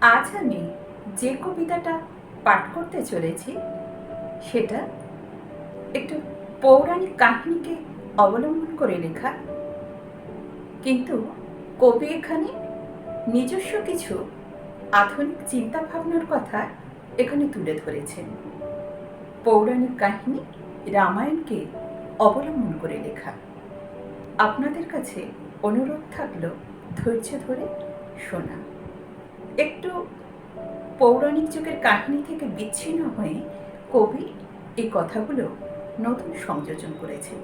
আজ আমি যে কবিতাটা পাঠ করতে চলেছি, সেটা একটু পৌরাণিক কাহিনীকে অবলম্বন করে লেখা। কিন্তু কবি এখানে নিজস্ব কিছু আধুনিক চিন্তা ভাবনার কথা এখানে তুলে ধরেছেন। পৌরাণিক কাহিনী রামায়ণকে অবলম্বন করে লেখা। আপনাদের কাছে অনুরোধ থাকল ধৈর্য ধরে শোনা। একটু পৌরাণিক যুগের কাহিনী থেকে বিচ্ছিন্ন হয়ে কবি এই কথাগুলো নতুন সংযোজন করেছেন।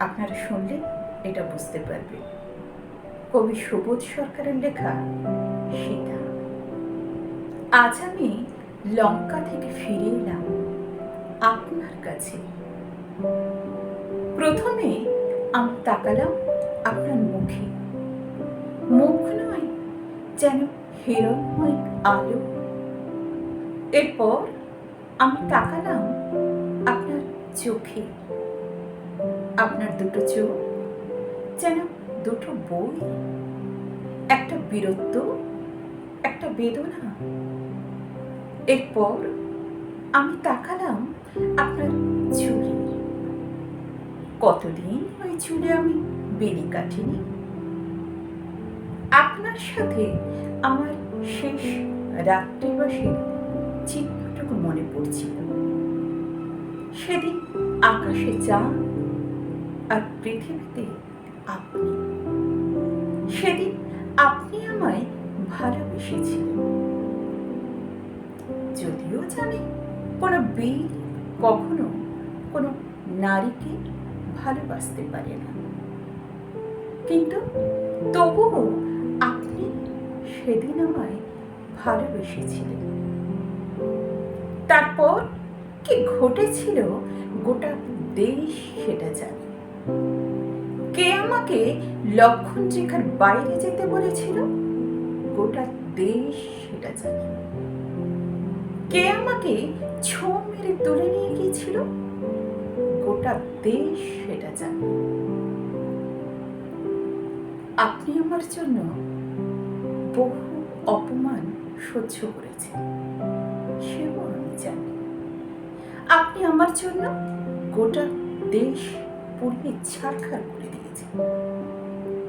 আপনারা শুনলে এটা বুঝতে পারবে কবি সুবোধ সরকারের লেখা সীতা। আজ আমি লঙ্কা থেকে ফিরে এলাম আপনার কাছে। প্রথমে আমি তাকালাম আপনার মুখে। মুখ নয় যেন হিরণময় আলো। এরপর আমি তাকালাম আপনার চোখে। আপনার দুটো চোখ, যেন দুটো বই, একটা বীরত্ব, একটা বেদনা। এরপর আমি তাকালাম আপনার চুলে কতদিন ওই চুলে আমি বেরি কাটিনি সাথে আমার শেষ রাত্রিবাসের চিহ্নটুকু মনে পড়ছিল। সেদিন আকাশে চাঁদ আর পৃথিবীতে আপনি। সেদিন আপনি আমায় ভালোবেসেছিলেন। যদিও জানি কোনো বীর কখনো কোনো নারীকে ভালোবাসতে পারে না। কিন্তু তবুও সেদিন আমায় ভালোবেসেছিলেন তারপর কি ঘটেছিল গোটা দেশ সেটা জানে। কে আমাকে লক্ষণ রেখার বাইরে যেতে বলেছিল? গোটা দেশ সেটা জানে। কে আমাকে ছো মেরে তুলে নিয়ে গিয়েছিল? গোটা দেশ সেটা জানে। আপনি আমার জন্য বহু অপমান সহ্য করেছেন সেও আমি জানি, আপনি আমার জন্য গোটা দেশ পুড়িয়ে ছাড়খাড় করে দিয়েছেন।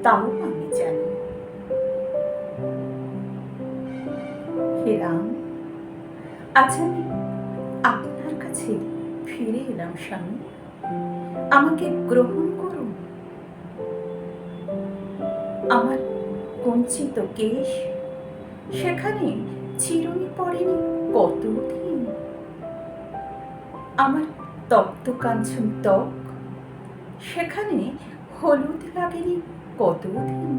তাও আমি জানি। হে রাম, আজ আমি আপনার কাছে ফিরে এলাম, স্বামী। আমাকে গ্রহণ কঞ্চিত কেশ? সেখানে চিরুনি পড়েনি কতদিন? আমার তপ্ত কাঞ্চন ত্বক, সেখানে হলুদ লাগেনি কতদিন?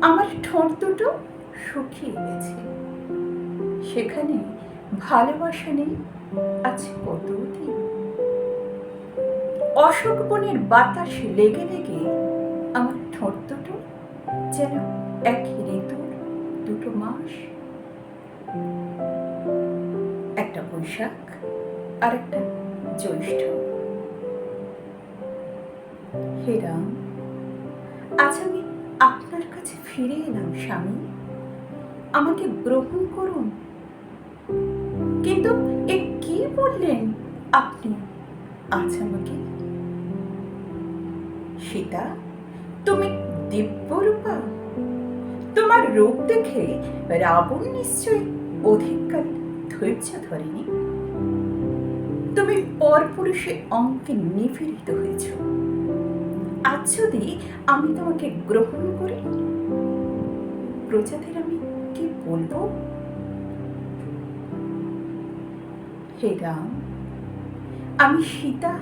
আমার ঠোঁট দুটো শুকিয়ে গেছে। সেখানে ভালোবাসা নেই আছে কতদিন? অশোক বনের বাতাস লেগে লেগে আমার ঠোঁট দুটো যেন এক ঋতুর দুটো মাস। একটা বৈশাখ আর একটা জ্যৈষ্ঠ। হে রাম, আজ আমি আপনার কাছে ফিরে এলাম, স্বামী। আমাকে গ্রহণ করুন। কিন্তু এ কি বললেন আপনি? আজ আমাকে সীতা, তুমি দিব্যরূপা। তোমার রূপ দেখে রাবণ নিশ্চয়ই অধিককাল ধৈর্য ধরেনি। তুমি পরপুরুষে অঙ্কে নিপীড়িত হয়েছ। আজ যদি আমি তোমাকে গ্রহণ করি, প্রজাদের আমি কি বলব? হে রাম, আমি সীতা।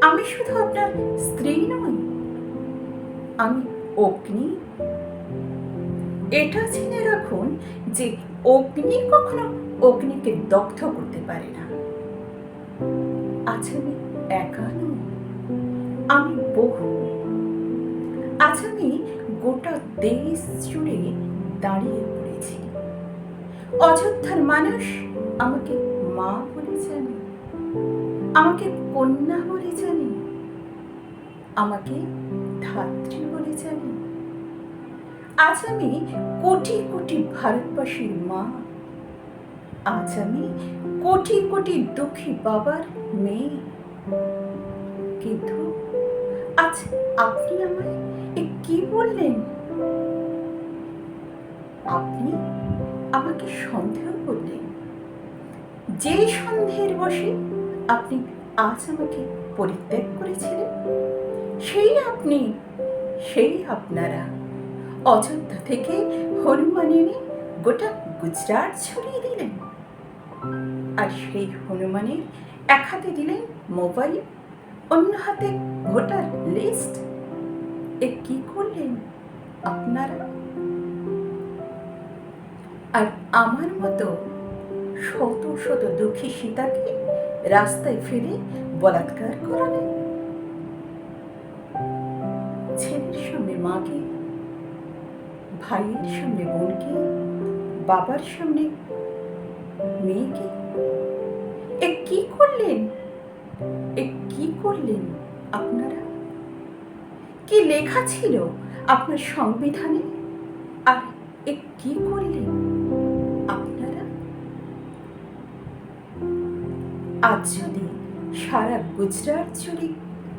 আমি শুধু আপনার স্ত্রী নই আমি অগ্নি? এটা জেনে রাখুন যে অগ্নি কখনো অগ্নিকে দগ্ধ করতে পারে না। আজ আমি একা আমি বহু। আজ আমি গোটা দেশ জুড়ে দাঁড়িয়ে পড়েছি। অযোধ্যার মানুষ আমাকে মা বলে জানে। আমাকে কন্যা বলে জানে। আমাকে ধাত্রী বলে জানে আজ আমি কোটি কোটি ভারতবাসীর মা। আজ আমি কোটি কোটি দুঃখী বাবার মেয়ে। কিন্তু আজ আপনি আমায় কি বললেন? আপনি আমাকে সন্দেহ করলেন। যে সন্দেহের বসে আপনি আজ আমাকে পরিত্যাগ করেছিলেন সেই আপনি, সেই আপনারা। অযোধ্যা থেকে হনুমান এনে গোটা গুজরাট ছড়িয়ে দিলেন। আর সেই হনুমানের এক হাতে দিলেন মোবাইল, অন্য হাতে ভোটার লিস্ট। এ কি করলেন আপনারা? আর আমার মতো শত শত দুঃখী সীতাকে রাস্তায় ফেলে বলাৎকার করালেন। মাকে। ভাইয়ের সামনে বোনকে, বাবার সামনে মেয়েকে। এ কি করলেন? এ কি করলেন আপনারা? কি লেখা ছিল আপনার সংবিধানে? আর এ কি করলেন আপনারা? আজ যদি সারা গুজরাট জুড়ে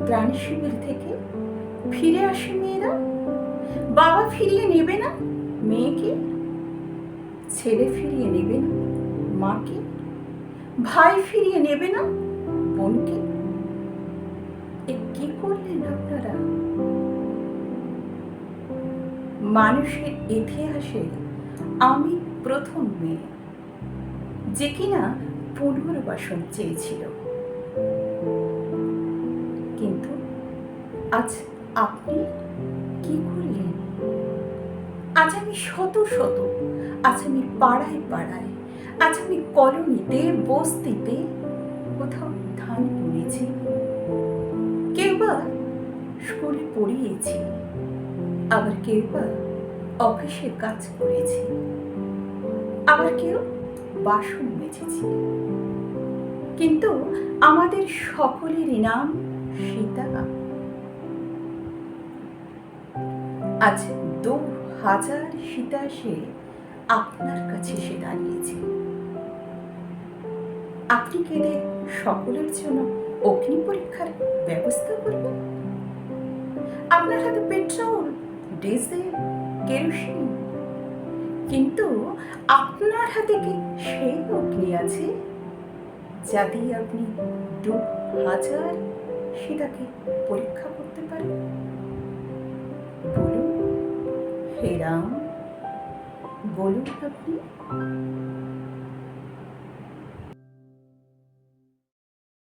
ত্রাণ শিবির থেকে ফিরে আসে মেয়েরা? বাবা ফিরিয়ে নেবে না? মেয়েকে? ছেলে ফিরিয়ে নেবে না? মাকে? ভাই ফিরিয়ে নেবে না? বোনকে? এ কি করলেন আপনারা? মানুষের ইতিহাসে আমি প্রথম মেয়ে, যে কিনা পুনর্বাসন চেয়েছিল। কিন্তু আজ আপনি কি করলেন? আজ আমি শত শত, আজ আমি পাড়ায় পাড়ায়, আজ আমি কলোনিতে, বস্তিতে কোথাও ধান বুনেছি কেউ বা স্কুলে পড়িয়েছি, আবার কেউ বা অফিসে কাজ করেছি, আবার কেউ বাসন মেজেছি। কিন্তু আমাদের সকলেরই নাম সীতা। আজ দু হাজার সীতা সে আপনার কাছে সে দাঁড়িয়েছে। আপনি কি এদের সকলের জন্য অগ্নি পরীক্ষার ব্যবস্থা করবেন? আপনার হাতে পেট্রোল, ডিজেল, কেরোসিন। কিন্তু আপনার হাতে কি সেই অগ্নি আছে যা দিয়ে আপনি দু হাজার সেটাকে পরীক্ষা করতে পারেন? হে রাম বলুন আপনি।